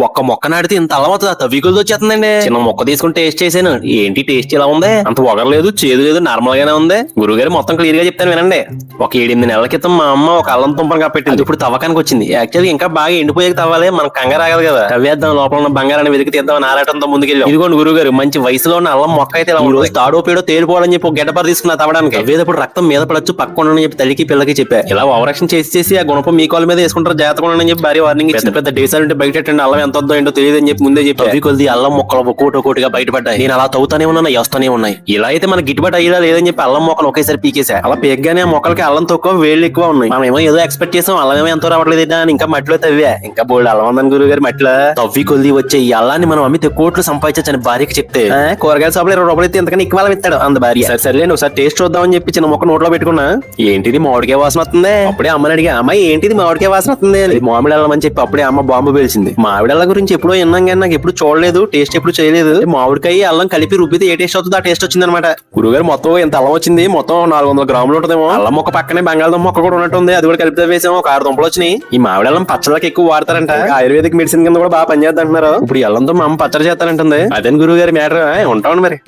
ఒక్క మొక్క నాటితే ఇంత అల్లం అవుతుంది తవ్వికులతో వచ్చేస్తుందండి. చిన్న మొక్క తీసుకుని టేస్ట్ చేశాను. ఏంటి టేస్ట్ ఇలా ఉంది? అంత ఒగరలేదు చేదు లేదు నార్మల్ గానే ఉంది. గురుగారు మొత్తం క్లియర్గా చెప్తాను వినండి. ఒక ఏడెనిమిది నెలల క్రితం మా అమ్మ ఒక అల్లం తుంపను కప్పెట్టింది ఇప్పుడు తవ్వకానికి వచ్చింది. యాక్చువల్లీ ఇంకా బాగా ఎండిపోయాక తవ్వాలి మనం కంగారు ఆగదు కదా. తవ్వేద్దాం లోపల ఉన్న బంగారాన్ని వెతికి తీద్దాం ఆరాటంతో ముందుకెళ్ళాం. ఇదిగోండి గురుగారు మంచి వయసులో ఉన్న అల్లం మొక్క అయితే ఇలా ఉంటుంది తాడో పేడో తేలిపోవాలని చెప్పి ఒక గడ్డపర తీసుకున్నా తవ్వడానికి. తవ్వేటప్పుడు రక్తం మీద పడచ్చు పక్క ఉండని చెప్పి తల్లికి పిల్లకి చెప్పా. ఇలా ఓవరాక్షన్ చేసి చేసి ఆ గుణపం మీ కాల్ మీద వేసుకుంటారు జాగ్రత్తగా ఉండని చెప్పి భారీ వార్నింగ్ పెద్ద పెద్ద డేసాలు బయట అల్లం ఎంత వద్దో ఏంటో తెలియదు అని చెప్పి ముందే చెప్పి. అవి కొద్ది అల్లం మొక్కలు ఒక్కోటి ఒక్కోటిగా బయటపడ్డాయి. నేను అలా తవ్వుతానే ఉన్నా వస్తానే ఉన్నాయి. ఇలా అయితే మన గిట్టుబాటు అయ్యేలా లేదని చెప్పి అల్లం మొక్కలు ఒకేసారి పీకేసా అలా పీకగానే ఆ మొక్కలకి అల్లం తక్కువ వేళ్ళు ఎక్కువ ఉన్నాయి. మనం ఏమో ఏదో ఎక్స్పెక్ట్ చేసాం అల్లం ఏమో ఎంతో రావట్లేదు అని ఇంకా మట్టిలో తవ్వా. ఇంకా బోల్డ్ అల్లం ఉందని గురువు గారి మట్టిలో తవ్వి కొద్ది వచ్చే ఈ అల్లాన్ని మనం అమ్మితే కోట్లు సంపాదించని భార్యకి చెప్తే. "ఆ, కూరగాయల షాపులో ఇరవై రూపాయలు అయితే ఎంతకని ఎక్కువ అల్లం ఇస్తాడు అంద భార్య. సరే సరే ఒకసారి టేస్ట్ చూద్దామని చెప్పి చిన్న మొక్క నోట్లో పెట్టుకున్నా. ఏంటిది మామిడికాయ వాసన వస్తుంది? అప్పుడే అమ్మని అడిగా అమ్మాయి ఏంటిది మామిడికాయ వాసన వస్తుంది. మామిడి అల్లం అని చెప్పి అప్పుడే అమ్మ బాంబు పేల్చింది. మామిడి అల్లం గురించి ఎప్పుడో విన్నాం కానీ నాకు ఎప్పుడు చూడలేదు టేస్ట్ ఎప్పుడు చేయలేదు. మామిడికాయ అల్లం కలిపి రుబ్బితే ఏ టేస్ట్ అవుతుందో ఆ టేస్ట్ వచ్చింది అనమాట గురుగారు మొత్తం ఎంత అల్లం వచ్చింది? మొత్తం నాలుగు వందల గ్రాములు ఉంటుందేమో. అల్లం మొక్క పక్కనే బంగాళదుంప మొక్క కూడా ఉన్నట్టుంది. అది కూడా కలిపి వేసాము. ఒక ఆరు దుంపలు వచ్చినాయి. ఈ మామిడి అల్లం పచ్చళ్ళకి ఎక్కువ వాడతారంట. ఆయుర్వేదిక్ మెడిసిన్ కింద కూడా బాగా అంటున్నారు ఇప్పుడు ఈ అల్లంతో మా అమ్మ పచ్చడి చేస్తానంటుంది. అదే గురువు గారి మ్యాటర్ ఉంటాను మరి.